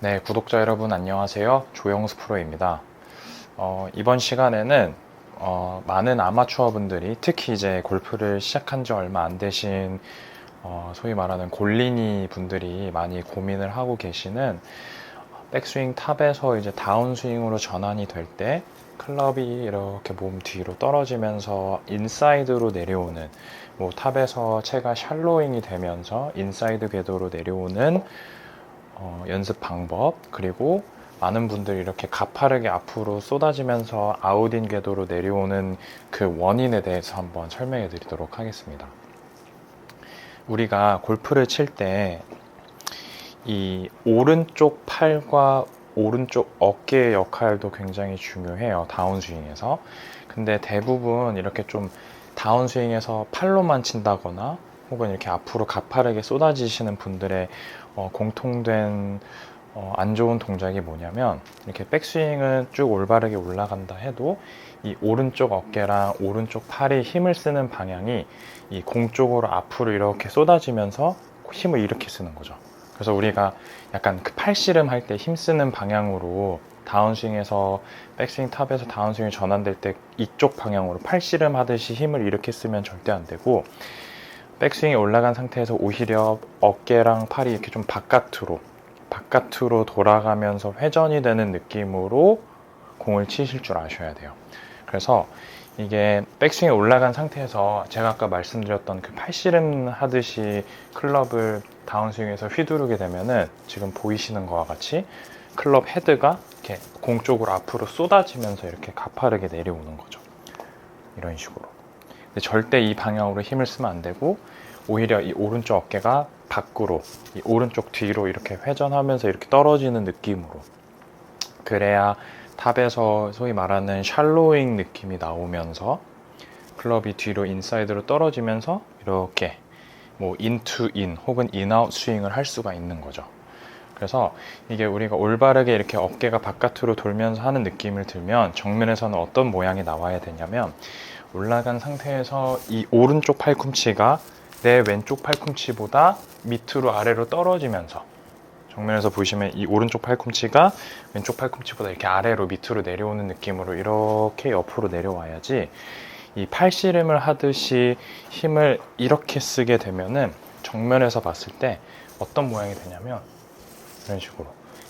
네, 구독자 여러분 안녕하세요. 조영수 프로입니다. 어, 이번 시간에는 어, 많은 아마추어 분들이 특히 이제 골프를 시작한 지 얼마 안 되신 어, 소위 말하는 골린이 분들이 많이 고민을 하고 계시는 백스윙 탑에서 이제 다운스윙으로 전환이 될 때 클럽이 이렇게 몸 뒤로 떨어지면서 인사이드로 내려오는 뭐 탑에서 채가 샬로잉이 되면서 인사이드 궤도로 내려오는 어, 연습 방법 그리고 많은 분들이 이렇게 가파르게 앞으로 쏟아지면서 아웃인 궤도로 내려오는 그 원인에 대해서 한번 설명해 드리도록 하겠습니다. 우리가 골프를 칠 때 이 오른쪽 팔과 오른쪽 어깨의 역할도 굉장히 중요해요. 다운스윙에서. 근데 대부분 이렇게 좀 다운스윙에서 팔로만 친다거나 혹은 이렇게 앞으로 가파르게 쏟아지시는 분들의 어, 공통된 어, 안 좋은 동작이 뭐냐면 이렇게 백스윙은 쭉 올바르게 올라간다 해도 이 오른쪽 어깨랑 오른쪽 팔이 힘을 쓰는 방향이 이 공 쪽으로 앞으로 이렇게 쏟아지면서 힘을 이렇게 쓰는 거죠. 그래서 우리가 약간 그 팔씨름 할 때 힘 쓰는 방향으로 다운스윙에서 백스윙 탑에서 다운스윙이 전환될 때 이쪽 방향으로 팔씨름 하듯이 힘을 이렇게 쓰면 절대 안 되고 백스윙이 올라간 상태에서 오히려 어깨랑 팔이 이렇게 좀 바깥으로 바깥으로 돌아가면서 회전이 되는 느낌으로 공을 치실 줄 아셔야 돼요. 그래서 이게 백스윙이 올라간 상태에서 제가 아까 말씀드렸던 그 팔씨름 하듯이 클럽을 다운스윙에서 휘두르게 되면은 지금 보이시는 거와 같이 클럽 헤드가 이렇게 공 쪽으로 앞으로 쏟아지면서 이렇게 가파르게 내려오는 거죠. 이런 식으로. 근데 절대 이 방향으로 힘을 쓰면 안 되고 오히려 이 오른쪽 어깨가 밖으로 이 오른쪽 뒤로 이렇게 회전하면서 이렇게 떨어지는 느낌으로 그래야 탑에서 소위 말하는 샬로잉 느낌이 나오면서 클럽이 뒤로 인사이드로 떨어지면서 이렇게 뭐 인투 인 혹은 인아웃 스윙을 할 수가 있는 거죠. 그래서 이게 우리가 올바르게 이렇게 어깨가 바깥으로 돌면서 하는 느낌을 들면 정면에서는 어떤 모양이 나와야 되냐면 올라간 상태에서 이 오른쪽 팔꿈치가 내 왼쪽 팔꿈치보다 밑으로 아래로 떨어지면서 정면에서 보시면 이 오른쪽 팔꿈치가 왼쪽 팔꿈치보다 이렇게 아래로 밑으로 내려오는 느낌으로 이렇게 옆으로 내려와야지 이 팔씨름을 하듯이 힘을 이렇게 쓰게 되면은 정면에서 봤을 때 어떤 모양이 되냐면 이런 식으로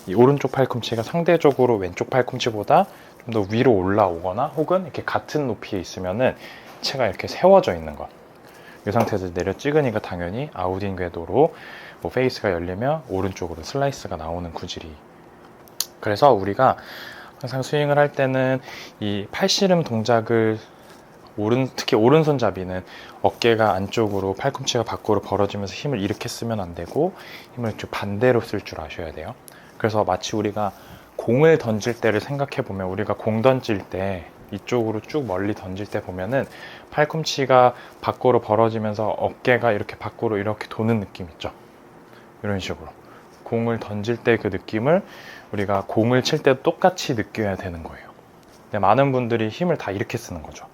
이 오른쪽 팔꿈치가 상대적으로 왼쪽 팔꿈치보다 좀 더 위로 올라오거나 혹은 이렇게 같은 높이에 있으면은 채가 이렇게 세워져 있는 것. 이 상태에서 내려 찍으니까 당연히 아웃인 궤도로 뭐 페이스가 열리면 오른쪽으로 슬라이스가 나오는 구질이. 그래서 우리가 항상 스윙을 할 때는 이 팔씨름 동작을 오른 특히 오른손잡이는 어깨가 안쪽으로 팔꿈치가 밖으로 벌어지면서 힘을 이렇게 쓰면 안 되고 힘을 좀 반대로 쓸 줄 아셔야 돼요. 그래서 마치 우리가 공을 던질 때를 생각해 보면 우리가 공 던질 때 이쪽으로 쭉 멀리 던질 때 보면은 팔꿈치가 밖으로 벌어지면서 어깨가 이렇게 밖으로 이렇게 도는 느낌 있죠. 이런 식으로 공을 던질 때 그 느낌을 우리가 공을 칠 때 똑같이 느껴야 되는 거예요. 근데 많은 분들이 힘을 다 이렇게 쓰는 거죠.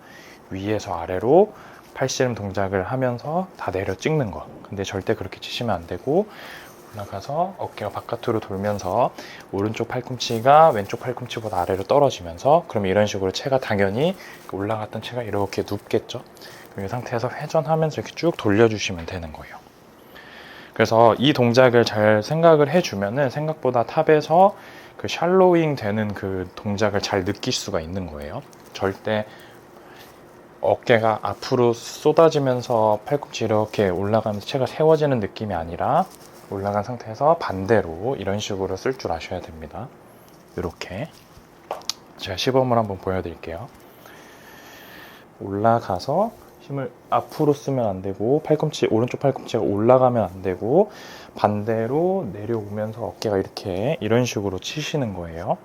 위에서 아래로 팔씨름 동작을 하면서 다 내려 찍는 거. 근데 절대 그렇게 치시면 안 되고 올라가서 어깨가 바깥으로 돌면서 오른쪽 팔꿈치가 왼쪽 팔꿈치보다 아래로 떨어지면서 그럼 이런 식으로 채가 당연히 올라갔던 채가 이렇게 눕겠죠. 그럼 이 상태에서 회전하면서 이렇게 쭉 돌려주시면 되는 거예요. 그래서 이 동작을 잘 생각을 해주면은 생각보다 탑에서 그 샬로잉 되는 그 동작을 잘 느낄 수가 있는 거예요. 절대 어깨가 앞으로 쏟아지면서 팔꿈치 이렇게 올라가면서 채가 세워지는 느낌이 아니라 올라간 상태에서 반대로 이런 식으로 쓸 줄 아셔야 됩니다. 이렇게 제가 시범을 한번 보여드릴게요. 올라가서 힘을 앞으로 쓰면 안 되고 팔꿈치 오른쪽 팔꿈치가 올라가면 안 되고 반대로 내려오면서 어깨가 이렇게 이런 식으로 치시는 거예요.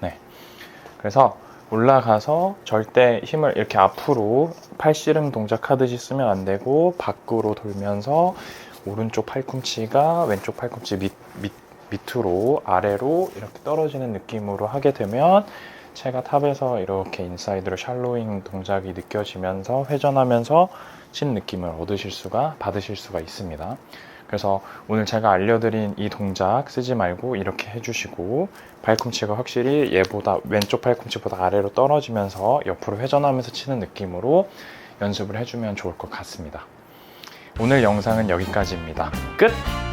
네. 그래서 올라가서 절대 힘을 이렇게 앞으로 팔씨름 동작 하듯이 쓰면 안 되고 밖으로 돌면서 오른쪽 팔꿈치가 왼쪽 팔꿈치 밑, 밑, 밑으로 아래로 이렇게 떨어지는 느낌으로 하게 되면 체가 탑에서 이렇게 인사이드로 샬로잉 동작이 느껴지면서 회전하면서 친 느낌을 얻으실 수가 받으실 수가 있습니다. 그래서 오늘 제가 알려드린 이 동작 쓰지 말고 이렇게 해주시고 팔꿈치가 확실히 얘보다 왼쪽 팔꿈치보다 아래로 떨어지면서 옆으로 회전하면서 치는 느낌으로 연습을 해주면 좋을 것 같습니다. 오늘 영상은 여기까지입니다. 끝!